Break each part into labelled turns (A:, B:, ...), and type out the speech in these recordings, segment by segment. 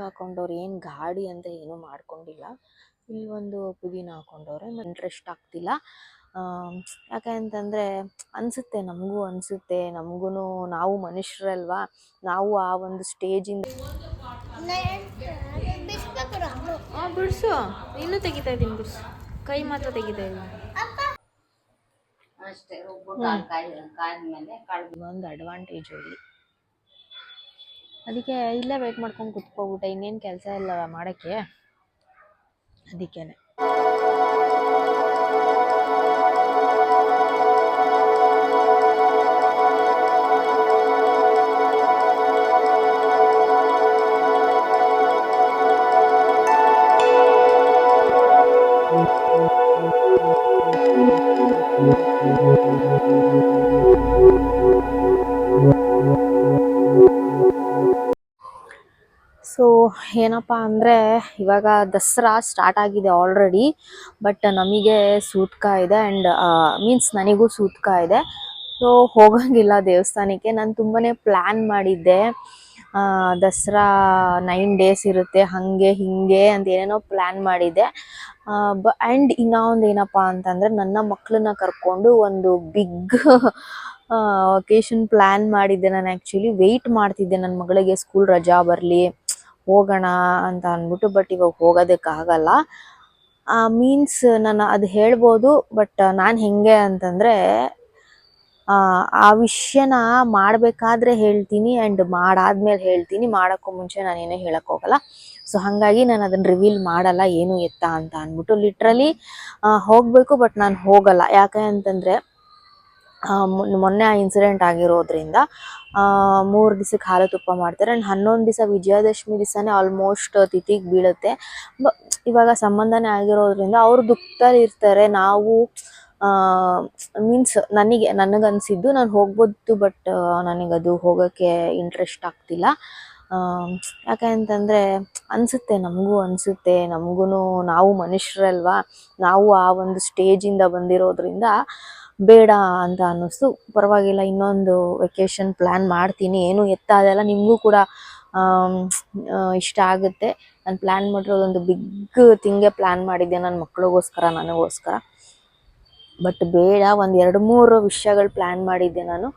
A: ಹಾಕೊಂಡವ್ರು ಏನು ಗಾಡಿ ಅಂತ ಏನೂ ಮಾಡ್ಕೊಂಡಿಲ್ಲ. ಇಲ್ಲಿ ಒಂದು ಪುದೀನ ಹಾಕೊಂಡವ್ರೆ ಇಂಟ್ರೆಸ್ಟ್ ಆಗ್ತಿಲ್ಲ. ಯಾಕೆ ಅಂತಂದ್ರೆ ಅನ್ಸುತ್ತೆ ನಮಗೂ ಅನ್ಸುತ್ತೆ ನಮಗೂ ನಾವು ಮನುಷ್ಯರಲ್ವಾ? ನಾವು ಆ ಒಂದು ಸ್ಟೇಜಿಂದ ಬಿಡಿಸು. ಇನ್ನೂ ತೆಗಿತಾ ಇದ್ದೀನಿ ಬಿಡಿಸು. ಕೈ ಮಾತ್ರ ತೆಗಿತಾ ಇದ್ದೀನಿ.
B: ಅಷ್ಟೇ
A: ಒಂದು ಅಡ್ವಾಂಟೇಜ್ ಇಲ್ಲಿ ಅದಕ್ಕೆ ಇಲ್ಲೇ ವೆಯ್ಟ್ ಮಾಡ್ಕೊಂಡು ಕುತ್ಕೋಬಿಟ್ಟೆ ಇನ್ನೇನು ಕೆಲಸ ಇಲ್ಲ ಮಾಡೋಕ್ಕೆ. ಅದಕ್ಕೇನೆ. ಏನಪ್ಪ ಅಂದರೆ ಇವಾಗ ದಸರಾ ಸ್ಟಾರ್ಟ್ ಆಗಿದೆ ಆಲ್ರೆಡಿ ಬಟ್ ನಮಗೆ ಸೂತ್ಕ ಇದೆ ಆ್ಯಂಡ್ ಮೀನ್ಸ್ ನನಗೂ ಸೂತ್ಕ ಇದೆ. ಸೊ ಹೋಗಂಗಿಲ್ಲ ದೇವಸ್ಥಾನಕ್ಕೆ. ನಾನು ತುಂಬಾ ಪ್ಲ್ಯಾನ್ ಮಾಡಿದ್ದೆ. ದಸರಾ ನೈನ್ ಡೇಸ್ ಇರುತ್ತೆ, ಹಾಗೆ, ಹಿಂಗೆ ಅಂತ ಏನೇನೋ ಪ್ಲ್ಯಾನ್ ಮಾಡಿದ್ದೆ. ಬ ಆ್ಯಂಡ್ ಇನ್ನೊಂದು ಏನಪ್ಪ ಅಂತಂದರೆ ನನ್ನ ಮಕ್ಕಳನ್ನ ಕರ್ಕೊಂಡು ಒಂದು ಬಿಗ್ ಒಕೇಶನ್ ಪ್ಲ್ಯಾನ್ ಮಾಡಿದ್ದೆ ನಾನು ಆ್ಯಕ್ಚುಲಿ ವೆಯ್ಟ್ ಮಾಡ್ತಿದ್ದೆ ನನ್ನ ಮಗಳಿಗೆ ಸ್ಕೂಲ್ ರಜಾ ಬರಲಿ. ಹೋಗೋಣ ಅಂತ ಅಂದ್ಬಿಟ್ಟು ಬಟ್ ಇವಾಗ ಹೋಗೋದಕ್ಕಾಗಲ್ಲ. ಮೀನ್ಸ್ ನಾನು ಅದು ಹೇಳ್ಬೋದು ಬಟ್ ನಾನು ಹೆಂಗೆ ಅಂತಂದರೆ, ಆ ವಿಷಯನ ಮಾಡಬೇಕಾದ್ರೆ ಹೇಳ್ತೀನಿ ಆ್ಯಂಡ್ ಮಾಡಾದ್ಮೇಲೆ ಹೇಳ್ತೀನಿ. ಮಾಡೋಕ್ಕೂ ಮುಂಚೆ ನಾನೇನು ಹೇಳೋಕ್ಕೋಗಲ್ಲ ಸೊ ಹಾಗಾಗಿ ನಾನು ಅದನ್ನು ರಿವೀಲ್ ಮಾಡಲ್ಲ, ಏನು ಎತ್ತ ಅಂತ ಅಂದ್ಬಿಟ್ಟು ಲಿಟ್ರಲಿ ಹೋಗಬೇಕು ಬಟ್ ನಾನು ಹೋಗಲ್ಲ. ಯಾಕೆ ಅಂತಂದರೆ ಮೊನ್ನೆ ಆ ಇನ್ಸಿಡೆಂಟ್ ಆಗಿರೋದ್ರಿಂದ ಮೂರು ದಿವಸಕ್ಕೆ ಹಾಲು ತುಪ್ಪ ಮಾಡ್ತಾರೆ. ಆ್ಯಂಡ್ ಹನ್ನೊಂದು ದಿವಸ ವಿಜಯದಶಮಿ ದಿವಸನೇ ಆಲ್ಮೋಸ್ಟ್ ತಿಥಿಗೆ ಬೀಳುತ್ತೆ. ಬ, ಇವಾಗ ಸಂಬಂಧನೇ ಆಗಿರೋದ್ರಿಂದ ಅವರು ದುಃಖದಲ್ಲಿ ಇರ್ತಾರೆ. ನಾವು ಮೀನ್ಸ್ ನನಗೆ ನನಗನ್ಸಿದ್ದು ನಾನು ಹೋಗ್ಬೋದು ಬಟ್ ನನಗದು ಹೋಗೋಕ್ಕೆ ಇಂಟ್ರೆಸ್ಟ್ ಆಗ್ತಿಲ್ಲ. ಯಾಕೆ ಅಂತಂದರೆ, ಅನಿಸುತ್ತೆ, ನಮಗೂ ಅನಿಸುತ್ತೆ. ನಮಗೂ ನಾವು ಮನುಷ್ಯರಲ್ವಾ? ನಾವು ಆ ಒಂದು ಸ್ಟೇಜಿಂದ ಬಂದಿರೋದ್ರಿಂದ ಬೇಡ ಅಂತ ಅನ್ನಿಸ್ತು. ಪರವಾಗಿಲ್ಲ, ಇನ್ನೊಂದು ವೆಕೇಶನ್ ಪ್ಲ್ಯಾನ್ ಮಾಡ್ತೀನಿ. ಏನು ಎತ್ತ ಅದೆಲ್ಲ ನಿಮಗೂ ಕೂಡ ಇಷ್ಟ ಆಗುತ್ತೆ. ನಾನು ಪ್ಲ್ಯಾನ್ ಮಾಡಿರೋದೊಂದು ಬಿಗ್ ತಿಂಗೆ ಪ್ಲ್ಯಾನ್ ಮಾಡಿದ್ದೆ ನನ್ನ ಮಕ್ಕಳಿಗೋಸ್ಕರ ನನಗೋಸ್ಕರ. ಬಟ್ ಬೇಡ, ಒಂದು ಎರಡು ಮೂರು ವಿಷಯಗಳು ಪ್ಲ್ಯಾನ್ ಮಾಡಿದ್ದೆ ನಾನು.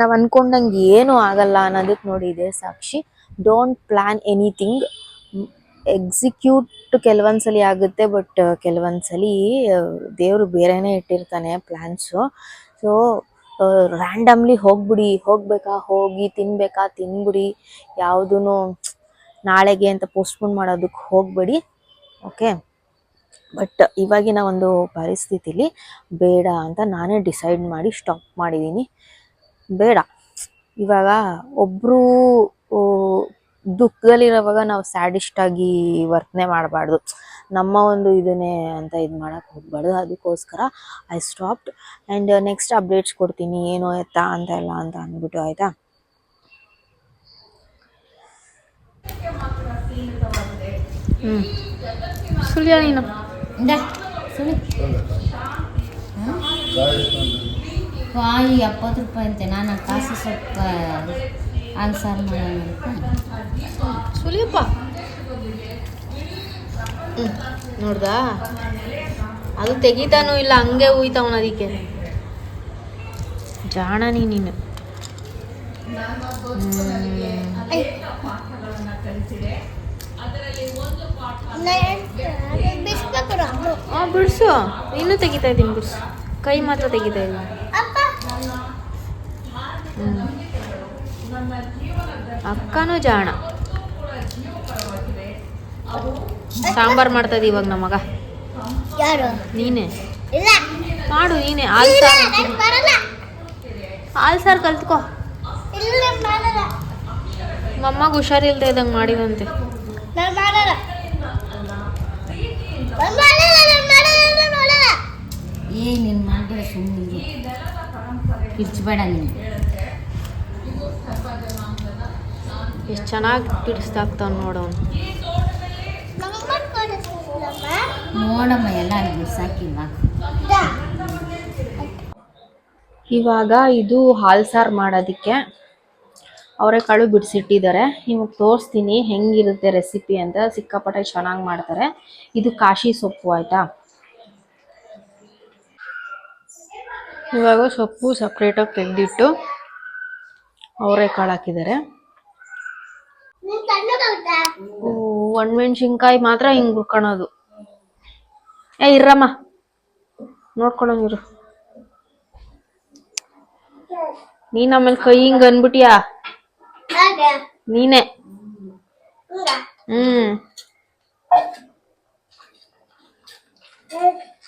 A: ನಾವು ಅಂದ್ಕೊಂಡಂಗೆ ಏನೂ ಆಗಲ್ಲ ಅನ್ನೋದಕ್ಕೆ ನೋಡಿದೆ ಸಾಕ್ಷಿ. ಡೋಂಟ್ ಪ್ಲ್ಯಾನ್ ಎನಿಥಿಂಗ್ ಎಕ್ಸಿಕ್ಯೂಟ್ ಕೆಲವೊಂದ್ಸಲಿ ಆಗುತ್ತೆ ಬಟ್ ಕೆಲವೊಂದ್ಸಲಿ ದೇವರು ಬೇರೆನೇ ಇಟ್ಟಿರ್ತಾನೆ ಪ್ಲ್ಯಾನ್ಸು ಸೊ ರ್ಯಾಂಡಮ್ಲಿ ಹೋಗ್ಬಿಡಿ, ಹೋಗ್ಬೇಕಾ, ಹೋಗಿ ತಿನ್ಬೇಕಾ, ತಿನ್ಬಿಡಿ ಯಾವುದೂ ನಾಳೆಗೆ ಅಂತ ಪೋಸ್ಟ್ಪೋನ್ ಮಾಡೋದಕ್ಕೆ ಹೋಗಬೇಡಿ ಓಕೆ ಬಟ್ ಇವಾಗಿನ ಒಂದು ಪರಿಸ್ಥಿತಿಲಿ ಬೇಡ ಅಂತ ನಾನೇ ಡಿಸೈಡ್ ಮಾಡಿ ಸ್ಟಾಪ್ ಮಾಡಿದ್ದೀನಿ ಬೇಡ. ಇವಾಗ ಒಬ್ಬರು ದುಃಖದಲ್ಲಿರೋವಾಗ ನಾವು ಸ್ಯಾಡಿಸ್ಟ್ ಆಗಿ ವರ್ತನೆ ಮಾಡಬಾರ್ದು. ನಮ್ಮ ಒಂದು ಇದನ್ನೇ ಅಂತ ಇದು ಮಾಡೋಕ್ಕೆ ಹೋಗ್ಬಾರ್ದು. ಅದಕ್ಕೋಸ್ಕರ I stopped and next updates ಕೊಡ್ತೀನಿ. ಏನು ಎತ್ತಾ ಅಂತ ಎಲ್ಲ ಅಂತ ಅಂದ್ಬಿಟ್ಟು, ಆಯಿತಾ? ಹ್ಞೂ ಸುಳ್ಯ ನೀನು.
B: ಎಪ್ಪತ್ತು ರೂಪಾಯಿ ಅಂತೆ. ನಾನು ಕಾಸು ಸ್ವಲ್ಪ ಆನ್ಸರ್ ಸಾರು ಮಾಡೋಣ
A: ಸುಲಿಯಪ್ಪ ನೋಡ್ದಾ? ಅದು ತೆಗಿತಾನೂ ಇಲ್ಲ ಹಂಗೆ ಉಯ್ತಾವನ ಅದಕ್ಕೆ. ಜಾಣನಿ ನೀನು. ಬಿಡಿಸು. ಇನ್ನೂ ತೆಗಿತಾ ಇದ್ದೀನಿ ಬಿಡಿಸು. ಕೈ ಮಾತ್ರ ತೆಗಿತಾ ಇದ್ದೀನಿ ಹ್ಮ್. ಅಕ್ಕನೂ ಜಾಣ. ಸಾಂಬಾರ್ ಮಾಡ್ತಾ ಇದೀವಿ ಇವಾಗ ನಮಗ
C: ಯಾರು?
A: ನೀನೆ.
C: ಇಲ್ಲ.
A: ಮಾಡು ನೀನೆ. ಹಾಲು ಸಾರು.
C: ಕಲ್ತ್ಕೊ
A: ಹಾಲು ಸಾರು ಕಲ್ತ್ಕೋ. ಮಮ್ಮಗೆ ಹುಷಾರಿಲ್ದೆ ಇದ್ದಂಗೆ ಮಾಡಿದಂತೆ.
C: ನಾನು ಮಾಡಲ್ಲ ನಾನು ಮಾಡಲ್ಲ ನಾನು ಮಾಡಲ್ಲ ನಾನು ಮಾಡಲ್ಲ
B: ಏ ನೀನು ಮಾಡಬೇಡ ಸುಮ್ಮನೆ ಕಿರ್ಚಬೇಡ ನೀನು.
A: ಎಷ್ಟು ಚೆನ್ನಾಗಿ ಬಿಡಿಸ್ದಾಗ್ತಾವ ನೋಡೋನು
B: ನೋಡಮ್ಮ ಎಲ್ಲ
A: ಇವಾಗ ಇದು ಹಾಲ್ ಸಾರು ಮಾಡೋದಕ್ಕೆ ಅವರೆಕಾಳು ಬಿಡಿಸಿಟ್ಟಿದ್ದಾರೆ. ನಿಮಗೆ ತೋರಿಸ್ತೀನಿ ಹೆಂಗಿರುತ್ತೆ ರೆಸಿಪಿ ಅಂತ. ಸಿಕ್ಕಾಪಟ್ಟೆ ಚೆನ್ನಾಗಿ ಮಾಡ್ತಾರೆ. ಇದು ಕಾಶಿ ಸೊಪ್ಪು ಆಯಿತಾ? ಇವಾಗ ಸೊಪ್ಪು ಸಪ್ರೇಟಾಗಿ ತೆಗೆದಿಟ್ಟು ಅವರೆಕಾಳು ಹಾಕಿದ್ದಾರೆ? ಒಣಮೆಣ್ಸಿನ್ಕಾಯಿ ಮಾತ್ರ ಹಿಂಗ್ ಹುರ್ಕೊಳೋದು ಏ ಇರ್ರಮ್ಮ. ನೋಡ್ಕೊಳಂಗಿರು ನೀನ್ ಆಮೇಲೆ ಕೈ ಹಿಂಗ್ ಅನ್ಬಿಟ್ಯಾ? ನೀನೆ. ಹ್ಮ್.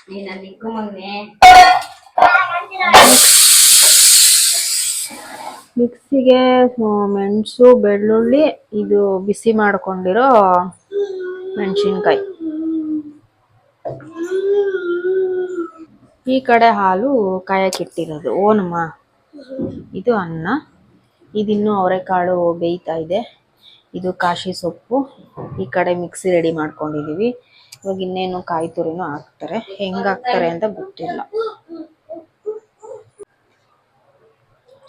B: ನೀನ್ ಅಲ್ಲಿ
A: ಮಿಕ್ಸಿಗೆ ಮೆಣಸು, ಬೆಳ್ಳುಳ್ಳಿ, ಇದು ಬಿಸಿ ಮಾಡ್ಕೊಂಡಿರೋ ಮೆಣಸಿನ್ಕಾಯಿ. ಈ ಕಡೆ ಹಾಲು ಕಾಯಕ್ಕಿಟ್ಟಿರೋದು ಓನಮ್ಮ, ಇದು ಅನ್ನ. ಇದಿನ್ನು ಅವರೆಕಾಳು ಬೇಯ್ತಾ ಇದೆ. ಇದು ಕಾಶಿ ಸೊಪ್ಪು. ಈ ಕಡೆ ಮಿಕ್ಸಿ ರೆಡಿ ಮಾಡ್ಕೊಂಡಿದೀವಿ. ಇವಾಗ ಇನ್ನೇನು ಕಾಯಿ ತುರಿನೂ ಹಾಕ್ತಾರೆ. ಹೆಂಗ್ ಹಾಕ್ತಾರೆ ಅಂತ ಗೊತ್ತಿಲ್ಲ.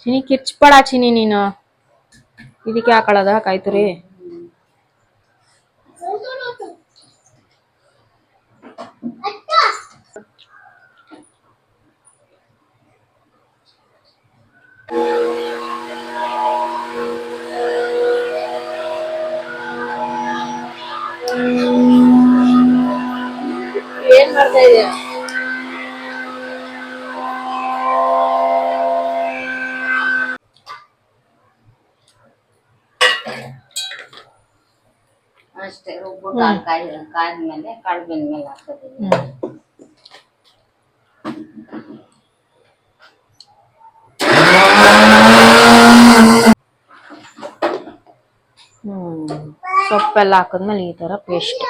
A: ಚಿನಿ ಕಿರ್ಚ್ಬೇಡ ಚಿನಿ ನೀನು. ಇದಕ್ಕೆ ಹಾಕೊಳ್ಳೋದ ಕಾಯ್ತು
C: ರೀ
A: ಏನ್ ಮಾಡ್ತಾ ಇದೀಯ
B: ಅಷ್ಟೇ ರುಬ್ಬಿಟ್ಟು ಹಾಲು ಕಾಯಿ ಕಾಯ್ದ್ಮೇಲೆ ಕಾಳು ಬೆಂದ್ಮೇಲೆ ಹಾಕೋದು.
A: ಹ್ಮ್. ಸೊಪ್ಪೆಲ್ಲ ಹಾಕಿದ್ಮೇಲೆ ಈ ತರ ಪೇಸ್ಟ್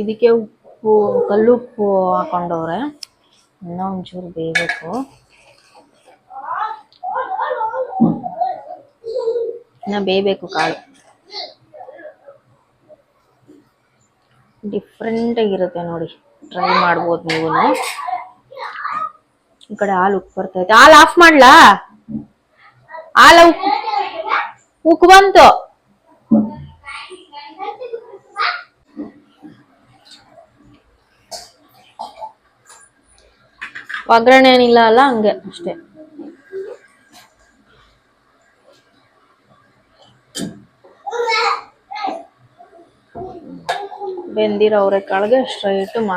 A: ಇದಕ್ಕೆ ಉಪ್ಪು ಕಲ್ಲುಪ್ಪು ಹಾಕೊಂಡವ್ರೆ. ಇನ್ನೂ ಒಂಚೂರು ಬೇಯಬೇಕು. ಇನ್ನ ಬೇಯಬೇಕು ಕಾಳು. ಡಿಫ್ರೆಂಟ್ ಆಗಿರುತ್ತೆ ನೋಡಿ. ಟ್ರೈ ಮಾಡ್ಬೋದು ನೀವು ಈ ಕಡೆ ಹಾಲು ಉಪ್ಪು ಬರ್ತೈತೆ ಹಾಲು ಆಫ್ ಮಾಡ್ಲಾ? ಹಾಲು ಉಪ್ಪು ಉಕ್ಕು ಬಂತು. ಒಗ್ಗರಣೆ ಏನಿಲ್ಲ ಅಲ್ಲ, ಹಂಗೆ ಅಷ್ಟೇ. ಬೆಂದಿರೋ ಅವರೆಕಾಳಿಗೆ ಸ್ಟ್ರೈಟ್ ಮಾ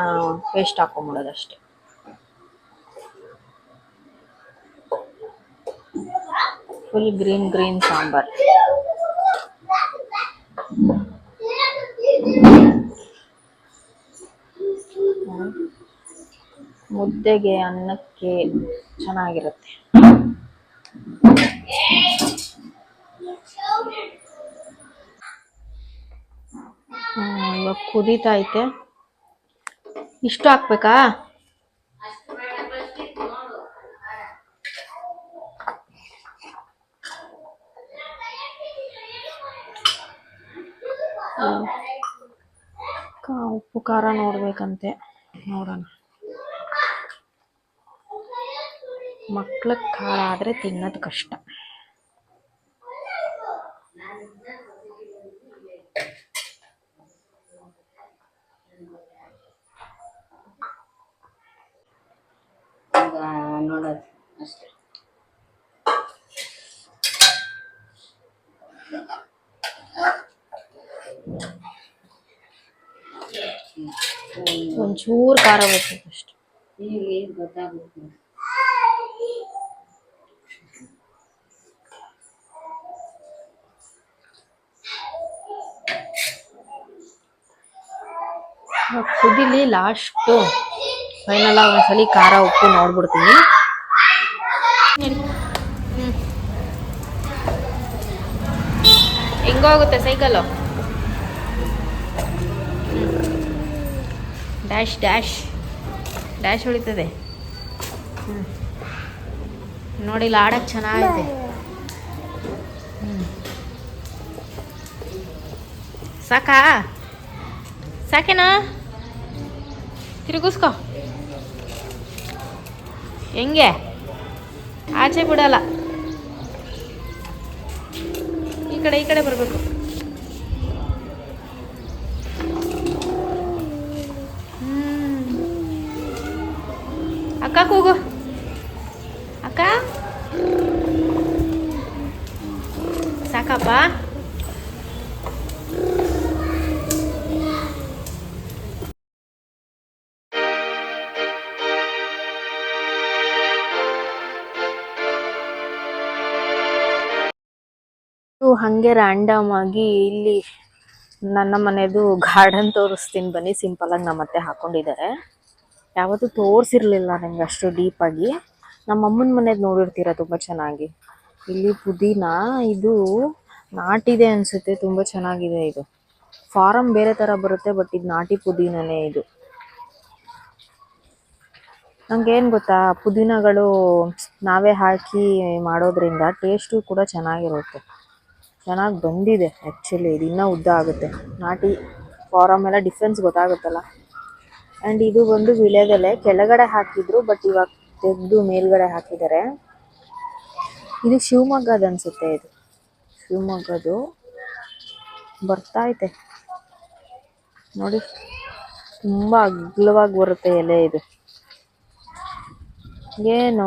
A: ಪೇಸ್ಟ್ ಹಾಕೊಂಬಿಡೋದು ಅಷ್ಟೇ. Full green green sambar. ಮುದ್ದೆಗೆ ಅನ್ನಕ್ಕೆ ಚೆನ್ನಾಗಿರುತ್ತೆ. ಇವಾಗ ಕುದೀತಾ ಐತೆ. ಇಷ್ಟು ಹಾಕ್ಬೇಕಾ? ಉಪ್ಪು ಖಾರ ನೋಡ್ಬೇಕಂತೆ. ನೋಡೋಣ. ಮಕ್ಳಿಗೆ ಖಾರ ಆದ್ರೆ ತಿನ್ನೋದು ಕಷ್ಟ.
B: ನೋಡೋದು ಅಷ್ಟೇ.
A: ಒಂಚೂರು ಖಾರ ಬೇಕು ಅಷ್ಟೆ.
B: ಈಗ ಗೊತ್ತಾಗುತ್ತೆ?
A: ಕುದಿಲಿ ಲಾಸ್ಟು ಫೈನಲ್ ಆಗಿ ಒಂದ್ಸಲಿ ಖಾರ, ಉಪ್ಪು ನೋಡ್ಬಿಡ್ತೀನಿ. ಹೆಂಗೋಗುತ್ತೆ ಸೈಕಲು ಡ್ಯಾಶ್ ಡ್ಯಾಶ್ ಡ್ಯಾಶ್ ಉಳಿತದೆ. ಹ್ಮ್. ನೋಡಿ ಇಲ್ಲಿ ಚೆನ್ನಾಗಿದೆ ಹ್ಮ್. ಸಾಕಾ? ಸಾಕೆನಾ? ತಿರುಗಿಸ್ಕೊ. ಹೆಂಗೆ? ಆಚೆ ಬಿಡಲ್ಲ. ಈ ಕಡೆ ಈ ಕಡೆ ಬರಬೇಕು. ಅಕ್ಕ ಕೂಗು. ಅಕ್ಕ? ಸಾಕಪ್ಪ? ಹಾಗೆ ರ್ಯಾಂಡಮ್ ಆಗಿ ಇಲ್ಲಿ ನನ್ನ ಮನೆದು ಗಾರ್ಡನ್ ತೋರಿಸ್ತೀನಿ ಬನ್ನಿ. ಸಿಂಪಲ್ ಆಗಿ ನಮ್ಮ ಅತ್ತೆ ಹಾಕೊಂಡಿದ್ದಾರೆ ಯಾವತ್ತೂ ತೋರಿಸಿರ್ಲಿಲ್ಲ ನಂಗೆ ಅಷ್ಟು ಡೀಪ್ ಆಗಿ. ನಮ್ಮ ಅಮ್ಮನ ಮನೇದು ನೋಡಿರ್ತೀರ ತುಂಬ ಚೆನ್ನಾಗಿ. ಇಲ್ಲಿ ಪುದೀನ, ಇದು ನಾಟಿದೆ ಅನ್ಸುತ್ತೆ, ತುಂಬ ಚೆನ್ನಾಗಿದೆ ಇದು. ಫಾರಮ್ ಬೇರೆ ಥರ ಬರುತ್ತೆ ಬಟ್ ಇದು ನಾಟಿ ಪುದೀನನೇ ಇದು. ಏನು ಗೊತ್ತಾ, ಪುದೀನಗಳು ನಾವೇ ಹಾಕಿ ಮಾಡೋದ್ರಿಂದ ಟೇಸ್ಟು ಕೂಡ ಚೆನ್ನಾಗಿರುತ್ತೆ. ಚೆನ್ನಾಗಿ ಬಂದಿದೆ ಆ್ಯಕ್ಚುಲಿ ಇದು ಇನ್ನೂ ಉದ್ದ ಆಗುತ್ತೆ. ನಾಟಿ ಫಾರಮ್ ಎಲ್ಲ ಡಿಫ್ರೆನ್ಸ್ ಗೊತ್ತಾಗುತ್ತಲ್ಲ? ಆ್ಯಂಡ್ ಇದು ಬಂದು ವಿಳೆದೆಲೆ. ಕೆಳಗಡೆ ಹಾಕಿದ್ರು ಬಟ್ ಇವಾಗ ತೆಗೆದು ಮೇಲ್ಗಡೆ ಹಾಕಿದ್ದಾರೆ. ಇದು ಶಿವಮೊಗ್ಗದ ಅನ್ಸುತ್ತೆ ಇದು. ಶಿವಮೊಗ್ಗದು ಬರ್ತೈತೆ ನೋಡಿ, ತುಂಬ ಅಗ್ಲವಾಗಿ ಬರುತ್ತೆ ಎಲೆ ಇದು. ಏನು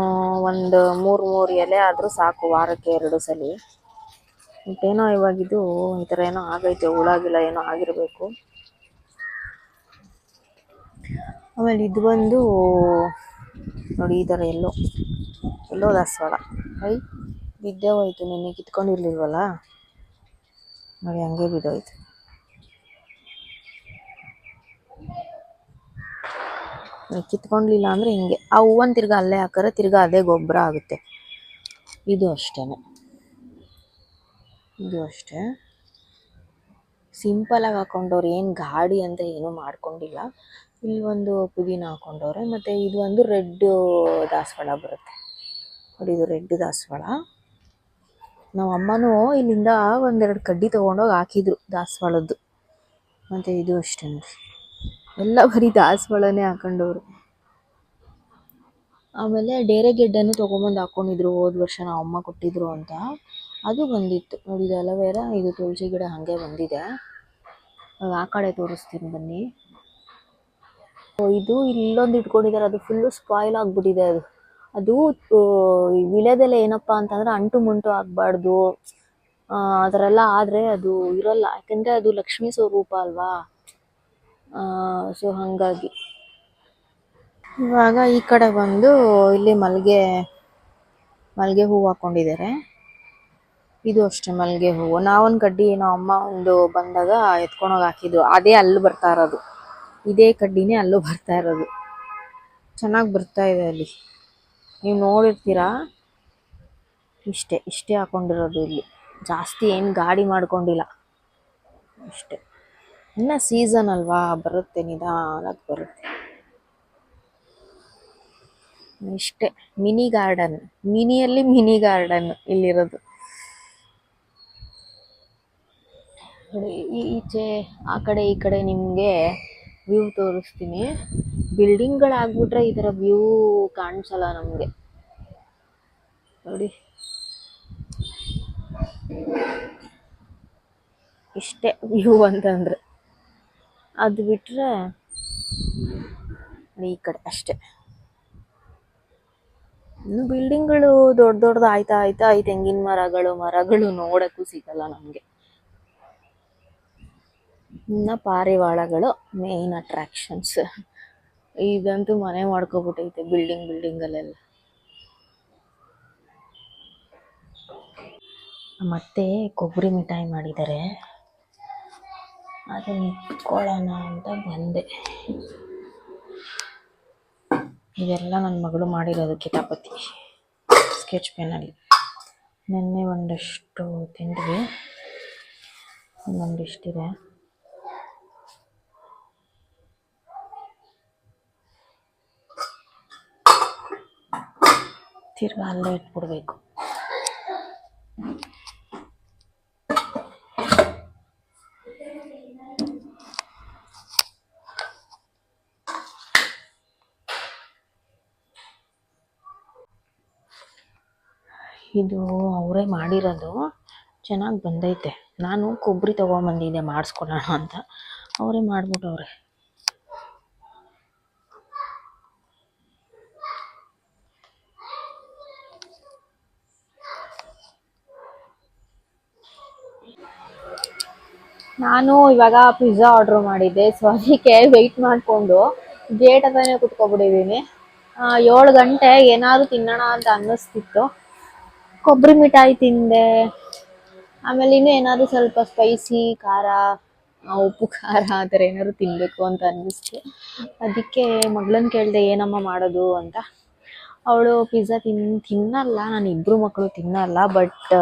A: ಒಂದು ಮೂರು ಮೂರು ಎಲೆ ಆದರೂ ಸಾಕು ವಾರಕ್ಕೆ ಎರಡು ಸಲ. ಮತ್ತೇನೋ ಇವಾಗಿದು ಈ ಥರ ಏನೋ ಆಗೈತೆ, ಹುಳಾಗಿಲ್ಲ, ಏನೋ ಆಗಿರಬೇಕು. ಆಮೇಲೆ ಇದು ಬಂದು ನೋಡಿ ಈ ಥರ ಎಲ್ಲೋ ಎಲ್ಲೋ ದಾಸವಾಳ. ಐ, ಬಿದ್ದೇ ಹೋಯ್ತು, ನಿನ್ನೆ ಕಿತ್ಕೊಂಡಿರ್ಲಿಲ್ವಲ್ಲ? ನೋಡಿ, ಹಂಗೆ ಬಿದ್ದೋಯ್ತು. ಕಿತ್ಕೊಂಡ್ಲಿಲ್ಲ ಅಂದರೆ ಹಿಂಗೆ. ಆ ಹೂವನ್ನು ತಿರ್ಗಾ ಅಲ್ಲೇ ಹಾಕಿದ್ರೆ ತಿರ್ಗಾ ಅದೇ ಗೊಬ್ಬರ ಆಗುತ್ತೆ. ಇದು ಅಷ್ಟೇ ಇದು ಅಷ್ಟೇ. ಸಿಂಪಲಾಗಿ ಹಾಕೊಂಡವ್ರು ಏನು ಗಾಡಿ ಅಂತ ಏನೂ ಮಾಡ್ಕೊಂಡಿಲ್ಲ. ಇಲ್ಲಿ ಒಂದು ಪುದೀನ ಹಾಕೊಂಡವ್ರೆ, ಮತ್ತು ಇದು ಒಂದು ರೆಡ್ ದಾಸವಾಳ ಬರುತ್ತೆ. ನೋಡಿ, ಇದು ರೆಡ್ ದಾಸವಾಳ. ನಮ್ಮ ಅಮ್ಮನೂ ಇಲ್ಲಿಂದ ಒಂದೆರಡು ಕಡ್ಡಿ ತೊಗೊಂಡೋಗಿ ಹಾಕಿದ್ರು ದಾಸವಾಳದ್ದು. ಮತ್ತು ಇದು ಅಷ್ಟೇ ಎಲ್ಲ ಬರೀ ದಾಸವಾಳನೇ ಹಾಕೊಂಡವ್ರು. ಆಮೇಲೆ ಡೇರೆ ಗೆಡ್ಡೆನೂ ತೊಗೊಂಬಂದು ಹಾಕ್ಕೊಂಡಿದ್ರು ಹೋದ ವರ್ಷ ನಮ್ಮ ಅಮ್ಮ ಕೊಟ್ಟಿದ್ರು ಅಂತ. ಅದು ಬಂದಿತ್ತು. ನೋಡಿ ಅಲೋವೆರಾ ಇದು ತುಳಸಿ ಗಿಡ ಹಾಗೆ ಬಂದಿದೆ. ಆ ಕಡೆ ತೋರಿಸ್ತೀನಿ ಬನ್ನಿ. ಇದು ಇಲ್ಲೊಂದು ಇಟ್ಕೊಂಡಿದ್ದಾರೆ ಅದು ಫುಲ್ಲು ಸ್ಪಾಯ್ಲ್ ಆಗಿಬಿಟ್ಟಿದೆ ಅದು. ಅದು ವಿಳೆದೆಲೆ ಏನಪ್ಪ ಅಂತಂದ್ರೆ ಅಂಟು ಮುಂಟು ಆಗಬಾರ್ದು. ಆ ಥರ ಎಲ್ಲ ಆದರೆ ಅದು ಇರಲ್ಲ. ಯಾಕಂದರೆ ಅದು ಲಕ್ಷ್ಮೀ ಸ್ವರೂಪ ಅಲ್ವಾ? ಸೊ ಹಾಗಾಗಿ. ಇವಾಗ ಈ ಕಡೆ ಬಂದು ಇಲ್ಲಿ ಮಲ್ಲಿಗೆ ಮಲ್ಲಿಗೆ ಹೂವು ಹಾಕ್ಕೊಂಡಿದ್ದಾರೆ ಇದು ಅಷ್ಟೇ ಮಲ್ಲಿಗೆ ಹೂವು. ನಾವೊಂದು ಕಡ್ಡಿ ಏನೋ ಅಮ್ಮ ಒಂದು ಬಂದಾಗ ಎತ್ಕೊಂಡೋಗಿ ಹಾಕಿದ್ರು ಅದೇ ಅಲ್ಲೂ ಬರ್ತಾ ಇರೋದು. ಇದೇ ಕಡ್ಡಿನೇ ಅಲ್ಲೂ ಬರ್ತಾ ಇರೋದು. ಚೆನ್ನಾಗಿ ಬರ್ತಾ ಇದೆ ಅಲ್ಲಿ. ನೀವು ನೋಡಿರ್ತೀರಾ? ಇಷ್ಟೇ ಇಷ್ಟೇ ಹಾಕೊಂಡಿರೋದು ಇಲ್ಲಿ. ಜಾಸ್ತಿ ಏನು ಗಾಡಿ ಮಾಡ್ಕೊಂಡಿಲ್ಲ. ಅಷ್ಟೇ. ಇನ್ನು ಸೀಸನ್ ಅಲ್ವಾ? ಬರುತ್ತೆ ನಿಧಾನಕ್ಕೆ ಬರುತ್ತೆ. ಇಷ್ಟೇ. Mini garden. ಮಿನಿಯಲ್ಲಿ ಮಿನಿ ಗಾರ್ಡನ್ ಇಲ್ಲಿರೋದು ನೋಡಿ, ಈ ಈಚೆ, ಆ ಕಡೆ, ಈ ಕಡೆ ನಿಮಗೆ ವ್ಯೂ ತೋರಿಸ್ತೀನಿ. ಬಿಲ್ಡಿಂಗ್ಗಳಾಗ್ಬಿಟ್ರೆ ಈ ಥರ ವ್ಯೂ ಕಾಣಿಸಲ್ಲ ನಮಗೆ. ನೋಡಿ. ಇಷ್ಟೇ ವ್ಯೂ ಅಂತಂದ್ರೆ. ಅದು ಬಿಟ್ಟರೆ ಈ ಕಡೆ ಅಷ್ಟೇ. ಇನ್ನು ಬಿಲ್ಡಿಂಗ್ಗಳು ದೊಡ್ಡ ದೊಡ್ಡದು ಆಯ್ತಾ ಆಯ್ತಾ ಈ ತೆಂಗಿನ ಮರಗಳು ಮರಗಳು ನೋಡೋಕ್ಕೂ ಸಿಗಲ್ಲ ನಮಗೆ. ಇನ್ನು ಪಾರಿವಾಳಗಳು ಮೇನ್ ಅಟ್ರಾಕ್ಷನ್ಸ್ ಇದಂತೂ ಮನೆ ಮಾಡ್ಕೊಬಿಟ್ಟೈತೆ ಬಿಲ್ಡಿಂಗ್ ಬಿಲ್ಡಿಂಗಲ್ಲೆಲ್ಲ ಮತ್ತೆ ಕೊಬ್ಬರಿ ಮಿಠಾಯಿ ಮಾಡಿದ್ದಾರೆ. ಅದನ್ನ ಇಟ್ಕೊಳ್ಳೋಣ ಅಂತ ಬಂದೆ. ಇದೆಲ್ಲ ನನ್ನ ಮಗಳು ಮಾಡಿರೋದು ಕಿತಾಪತಿ. ಸ್ಕೆಚ್ ಪೆನ್ನಲ್ಲಿ ನಿನ್ನೆ ಒಂದಷ್ಟು ತಿಂದ್ವಿ. ಇನ್ನೊಂದಿಷ್ಟಿದೆ. ತಿರ್ಗಾ ಅಲ್ಲೇ ಇಟ್ಬಿಡ್ಬೇಕು. ಇದು ಅವರೇ ಮಾಡಿರೋದು ಚೆನ್ನಾಗಿ ಬಂದೈತೆ. ನಾನು ಕೊಬ್ಬರಿ ತೊಗೊಂಬಂದಿದ್ದೆ, ಮಾಡಿಸ್ಕೊಳ್ಳೋಣ ಅಂತ. ಅವರೇ ಮಾಡಿಬಿಟ್ಟವ್ರೆ. ನಾನು ಇವಾಗ ಪಿಜ್ಜಾ ಆರ್ಡರ್ ಮಾಡಿದ್ದೆ. ಸೊ ಅದಕ್ಕೆ ವೆಯ್ಟ್ ಮಾಡಿಕೊಂಡು ಗೇಟ್ ಹತ್ರನೇ ಕುತ್ಕೊಬಿಟ್ಟಿದ್ದೀನಿ. ಏಳು ಗಂಟೆ ಏನಾದರೂ ತಿನ್ನೋಣ ಅಂತ ಅನ್ನಿಸ್ತಿತ್ತು. ಕೊಬ್ಬರಿ ಮಿಠಾಯಿ ತಿಂದೆ. ಆಮೇಲೆ ಇನ್ನೂ ಏನಾದರೂ ಸ್ವಲ್ಪ ಸ್ಪೈಸಿ ಖಾರ ಉಪ್ಪು ಖಾರ ಆ ಥರ ಏನಾದ್ರು ತಿನ್ನಬೇಕು ಅಂತ ಅನ್ನಿಸ್ತು. ಅದಕ್ಕೆ ಮಗಳನ್ನ ಕೇಳಿದೆ, ಏನಮ್ಮ ಮಾಡೋದು? ಅಂತ. ಅವಳು ಪಿಜ್ಜಾ ತಿನ್, ತಿನ್ನಲ್ಲ. ನಾನು ಇಬ್ಬರು ಮಕ್ಕಳು ತಿನ್ನಲ್ಲ ಬಟ್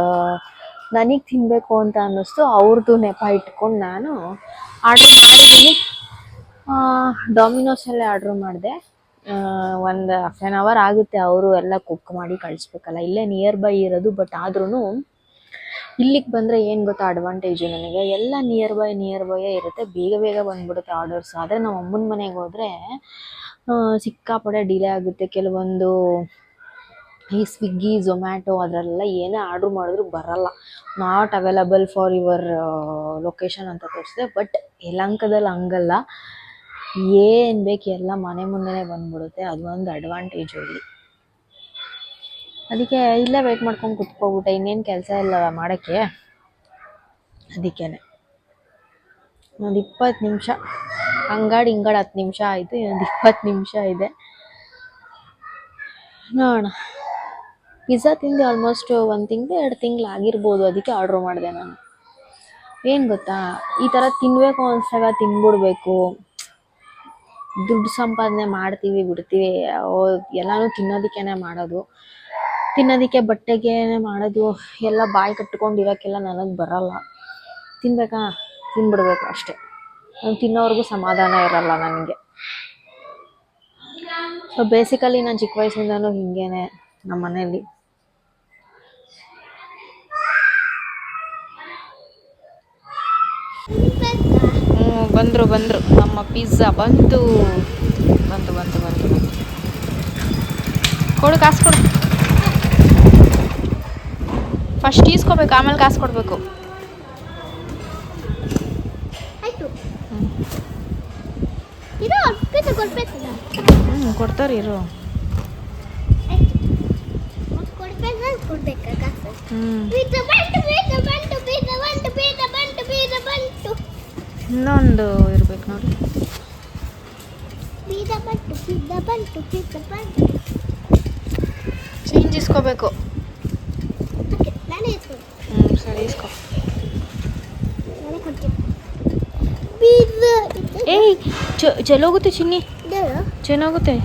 A: ನನಗೆ ತಿನ್ನಬೇಕು ಅಂತ ಅನ್ನಿಸ್ತು. ಅವ್ರದ್ದು ನೆಪ ಇಟ್ಕೊಂಡು ನಾನು ಆರ್ಡ್ರ್ ಮಾಡಿದ್ದೀನಿ ಡಾಮಿನೋಸಲ್ಲೇ ಆರ್ಡ್ರ್ ಮಾಡಿದೆ. ಒಂದು ಹಾಫ್ ಆನ್ ಅವರ್ ಆಗುತ್ತೆ. ಅವರು ಎಲ್ಲ ಕುಕ್ ಮಾಡಿ ಕಳಿಸ್ಬೇಕಲ್ಲ. ಇಲ್ಲೇ ನಿಯರ್ ಬೈ ಇರೋದು ಬಟ್ ಆದ್ರೂ ಇಲ್ಲಿಗೆ ಬಂದರೆ ಏನು ಗೊತ್ತಾ ಅಡ್ವಾಂಟೇಜು ನನಗೆ? ಎಲ್ಲ ನಿಯರ್ ಬೈ ನಿಯರ್ ಬೈಯೇ ಇರುತ್ತೆ. ಬೇಗ ಬೇಗ ಬಂದ್ಬಿಡುತ್ತೆ ಆರ್ಡರ್ಸ್ ಆದರೆ ನಮ್ಮ ಅಮ್ಮನ ಮನೆಗೆ ಹೋದರೆ ಸಿಕ್ಕಾಪಡೆ ಡಿಲೇ ಆಗುತ್ತೆ. ಕೆಲವೊಂದು ಈ ಸ್ವಿಗ್ಗಿ ಝೊಮ್ಯಾಟೊ ಅದರಲ್ಲೆಲ್ಲ ಏನೇ ಆರ್ಡ್ರ್ ಮಾಡಿದ್ರು ಬರಲ್ಲ. Not available for your location ಅಂತ ತೋರಿಸಿದೆ. ಬಟ್ ಯಲಂಕದಲ್ಲಿ ಹಂಗಲ್ಲ. ಏನು ಬೇಕು ಎಲ್ಲ ಮನೆ ಮುಂದೆನೇ ಬಂದ್ಬಿಡುತ್ತೆ. ಅದೊಂದು ಅಡ್ವಾಂಟೇಜು ಇಲ್ಲಿ ಅದಕ್ಕೆ ಇಲ್ಲೇ ವೆಯ್ಟ್ ಮಾಡ್ಕೊಂಡು ಕುತ್ಕೋಬಿಟ್ಟೆ. ಇನ್ನೇನು ಕೆಲಸ ಇಲ್ಲ ಮಾಡೋಕ್ಕೆ. ಅದಕ್ಕೇನೆ. ಒಂದು ಇಪ್ಪತ್ತು ನಿಮಿಷ. ಹಂಗಾಡಿ ಹಿಂಗಾಡಿ ಹತ್ತು ನಿಮಿಷ ಆಯಿತು. ಇನ್ನೊಂದು ಇಪ್ಪತ್ತು ನಿಮಿಷ ಇದೆ. ನೋಡೋಣ. ಪಿಜ್ಜಾ ತಿಂದು ಆಲ್ಮೋಸ್ಟ್ ಒಂದು ತಿಂಗಳು, ಎರಡು ತಿಂಗಳು ಆಗಿರ್ಬೋದು. ಅದಕ್ಕೆ ಆರ್ಡ್ರ್ ಮಾಡಿದೆ ನಾನು. ಏನು ಗೊತ್ತಾ? ಈ ಥರ ತಿನ್ನಬೇಕು ಅನ್ಸಾಗ ತಿನ್ಬಿಡ್ಬೇಕು. ದುಡ್ಡು ಸಂಪಾದನೆ ಮಾಡ್ತೀವಿ, ಬಿಡ್ತೀವಿ. ಎಲ್ಲನೂ ತಿನ್ನೋದಕ್ಕೇನೆ ಮಾಡೋದು. ತಿನ್ನೋದಕ್ಕೆ ಬಟ್ಟೆಗೇನೆ ಮಾಡೋದು. ಎಲ್ಲ ಬಾಯಿ ಕಟ್ಕೊಂಡಿರೋಕ್ಕೆಲ್ಲ ನನಗೆ ಬರಲ್ಲ. ತಿನ್ಬೇಕಾ? ತಿನ್ಬಿಡ್ಬೇಕು ಅಷ್ಟೇ. ನಾನು ತಿನ್ನೋವರೆಗೂ ಸಮಾಧಾನ ಇರಲ್ಲ ನನಗೆ. ಸೊ ಬೇಸಿಕಲಿ ನಾನು ಚಿಕ್ಕ ವಯಸ್ಸಿಂದನೂ ಹಿಂಗೇನೆ ನಮ್ಮ ಮನೇಲಿ ಹ್ಞೂ ಬಂದರು ಬಂದರು. ನಮ್ಮ ಪಿಜ್ಜಾ ಬಂತು ಬಂತು ಬಂತು ಬಂತು ಬಂತು ಕೊಡು ಕಾಸು ಕೊಡು. ಫಸ್ಟ್ ಈಸ್ಕೋಬೇಕು ಆಮೇಲೆ ಕಾಸು ಕೊಡಬೇಕು. ಹ್ಞೂ ಕೊಡ್ತಾರೆ ಇರು ಹ್ಞೂ ಇನ್ನೊಂದು ಇರ್ಬೇಕು ನೋಡಿ. ಚೇಂಜ್ ಇಸ್ಕೋಬೇಕು. ಹ್ಞೂ ಸರಿ ಇಸ್ಕೋ. ಏಯ್ ಚ ಚಲೋಗುತ್ತೆ ಚಿನ್ನಿ. ಚೆನ್ನಾಗುತ್ತೆ